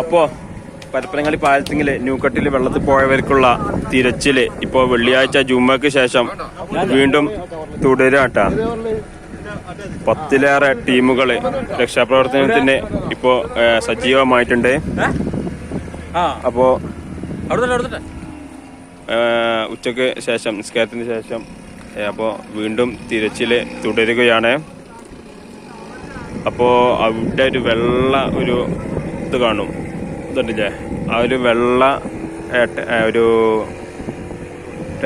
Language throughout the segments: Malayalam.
അപ്പോ പരപ്പനങ്ങാടി പാലത്തിങ്ങിൽ ന്യൂക്കട്ടിൽ വെള്ളത്തിൽ പോയവർക്കുള്ള തിരച്ചിൽ ഇപ്പോ വെള്ളിയാഴ്ച ജുമ്മക്ക് ശേഷം വീണ്ടും തുടരാട്ടാ. പത്തിലേറെ ടീമുകൾ രക്ഷാപ്രവർത്തനത്തിന് ഇപ്പോ സജീവമായിട്ടുണ്ട്. അപ്പോ ഉച്ചയ്ക്ക് ശേഷം നിസ്കാരത്തിന് ശേഷം അപ്പോ വീണ്ടും തിരച്ചിൽ തുടരുകയാണ്. അപ്പോ അവിടെ ഒരു വെള്ള ഒരു ഇത് കാണും. ഇതുണ്ടല്ലേ? ആ ഒരു വെള്ള ഒരു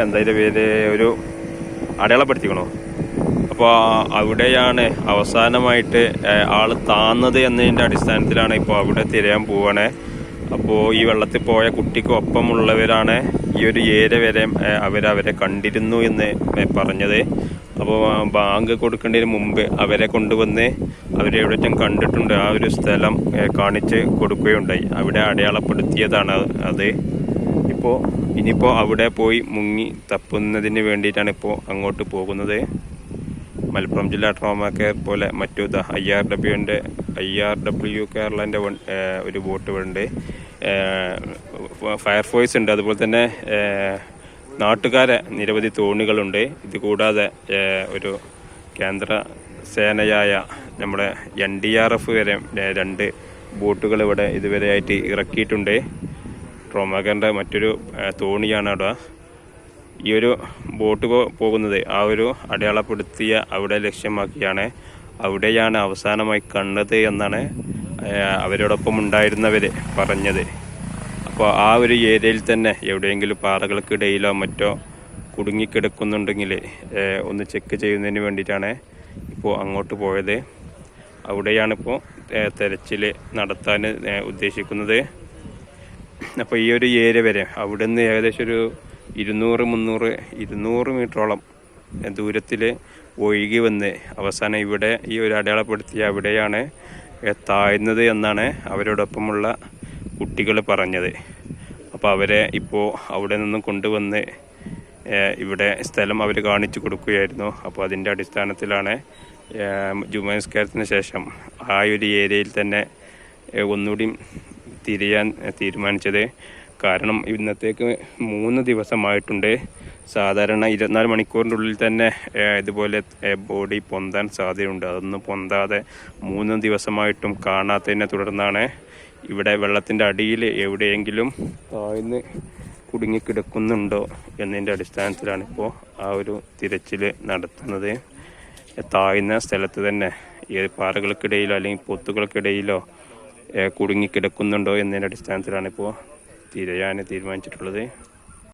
എന്താ ഇതിന്റെ പേര്? ഒരു അടയാളപ്പെടുത്തിക്കണോ? അപ്പോൾ അവിടെയാണ് അവസാനമായിട്ട് ആൾ താന്നത് എന്നതിന്റെ അടിസ്ഥാനത്തിലാണ് ഇപ്പോൾ അവിടെ തിരയാൻ പോവാണ്. അപ്പോൾ ഈ വെള്ളത്തിൽ പോയ കുട്ടിക്ക് ഒപ്പമുള്ളവരാണ് ഈ ഒരു ഏര വരെ അവരവരെ കണ്ടിരുന്നു എന്ന് പറഞ്ഞത്. അപ്പോൾ ബാങ്ക് കൊടുക്കേണ്ടതിന് മുമ്പ് അവരെ കൊണ്ടുവന്ന് അവരെ എവിടെയും കണ്ടിട്ടുണ്ട്. ആ ഒരു സ്ഥലം കാണിച്ച് കൊടുക്കുകയുണ്ടായി. അവിടെ അടയാളപ്പെടുത്തിയതാണ് അത് ഇപ്പോൾ ഇനിയിപ്പോൾ അവിടെ പോയി മുങ്ങി തപ്പുന്നതിന് വേണ്ടിയിട്ടാണ് ഇപ്പോൾ അങ്ങോട്ട് പോകുന്നത്. മലപ്പുറം ജില്ലാ ട്രോമ കെയർ പോലെ മറ്റു ഐ ആർ ഡബ്ല്യുവിന്റെ ഐ ആർ ഡബ്ല്യു കേരളന്റെ ഒരു ബോട്ട് ഉണ്ട് ഫയർഫോഴ്സ് ഉണ്ട്. അതുപോലെ തന്നെ നാട്ടുകാരെ നിരവധി തോണികളുണ്ട്. ഇത് കൂടാതെ ഒരു കേന്ദ്ര സേനയായ നമ്മുടെ എൻ ഡി ആർ എഫ് വരെ രണ്ട് ബോട്ടുകൾ ഇവിടെ ഇതുവരെയായിട്ട് ഇറക്കിയിട്ടുണ്ട്. ട്രോമാകറിന്റെ മറ്റൊരു തോണിയാണ് അവിടെ. ഈ ഒരു ബോട്ട് പോകുന്നത് ആ ഒരു അടയാളപ്പെടുത്തിയ അവിടെ ലക്ഷ്യമാക്കിയാണ്. അവിടെയാണ് അവസാനമായി കണ്ടത് എന്നാണ് അവരോടൊപ്പം ഉണ്ടായിരുന്നവർ പറഞ്ഞത്. അപ്പോൾ ആ ഒരു ഏരിയയിൽ തന്നെ എവിടെയെങ്കിലും പാറകൾക്കിടയിലോ മറ്റോ കുടുങ്ങിക്കിടക്കുന്നുണ്ടെങ്കിൽ ഒന്ന് ചെക്ക് ചെയ്യുന്നതിന് വേണ്ടിയിട്ടാണ് ഇപ്പോൾ അങ്ങോട്ട് പോയത്. അവിടെയാണിപ്പോൾ തെരച്ചിൽ നടത്താൻ ഉദ്ദേശിക്കുന്നത്. അപ്പോൾ ഈ ഒരു ഏരിയ വരെ അവിടെ നിന്ന് ഏകദേശം ഒരു ഇരുന്നൂറ് മുന്നൂറ് ഇരുന്നൂറ് മീറ്ററോളം ദൂരത്തിൽ ഒഴുകി വന്ന് അവസാനം ഇവിടെ ഈ ഒരു അടയാളപ്പെടുത്തിയ അവിടെയാണ് താഴ്ന്നത് എന്നാണ് അവരോടൊപ്പമുള്ള കുട്ടികൾ പറഞ്ഞത്. അപ്പോൾ അവരെ ഇപ്പോൾ അവിടെ നിന്നും കൊണ്ടുവന്ന് ഇവിടെ സ്ഥലം അവർ കാണിച്ചു കൊടുക്കുകയായിരുന്നു. അപ്പോൾ അതിന്റെ അടിസ്ഥാനത്തിലാണ് ജുമാ നിസ്കാരത്തിന് ശേഷം ആ ഒരു ഏരിയയിൽ തന്നെ ഒന്നുകൂടി തിരിയാൻ തീരുമാനിച്ചത്. കാരണം ഇന്നത്തേക്ക് മൂന്ന് ദിവസമായിട്ടുണ്ട്. സാധാരണ ഇരുപത്തിനാല് മണിക്കൂറിന്റെ ഉള്ളിൽ തന്നെ ഇതുപോലെ ബോഡി പൊന്താൻ സാധ്യതയുണ്ട്. അതൊന്നും പൊന്താതെ മൂന്ന് ദിവസമായിട്ടും കാണാത്തതിനെ തുടർന്നാണ് ഇവിടെ വെള്ളത്തിന്റെ അടിയിൽ എവിടെയെങ്കിലും താഴ്ന്ന് കുടുങ്ങിക്കിടക്കുന്നുണ്ടോ എന്നതിന്റെ അടിസ്ഥാനത്തിലാണ് ഇപ്പോൾ ആ ഒരു തിരച്ചിൽ നടത്തുന്നത്. താഴ്ന്ന സ്ഥലത്ത് തന്നെ ഈ പാറകൾക്കിടയിലോ അല്ലെങ്കിൽ പൊത്തുകൾക്കിടയിലോ കുടുങ്ങിക്കിടക്കുന്നുണ്ടോ എന്നതിന്റെ അടിസ്ഥാനത്തിലാണ് ഇപ്പോൾ തിരയാൻ തീരുമാനിച്ചിട്ടുള്ളത്.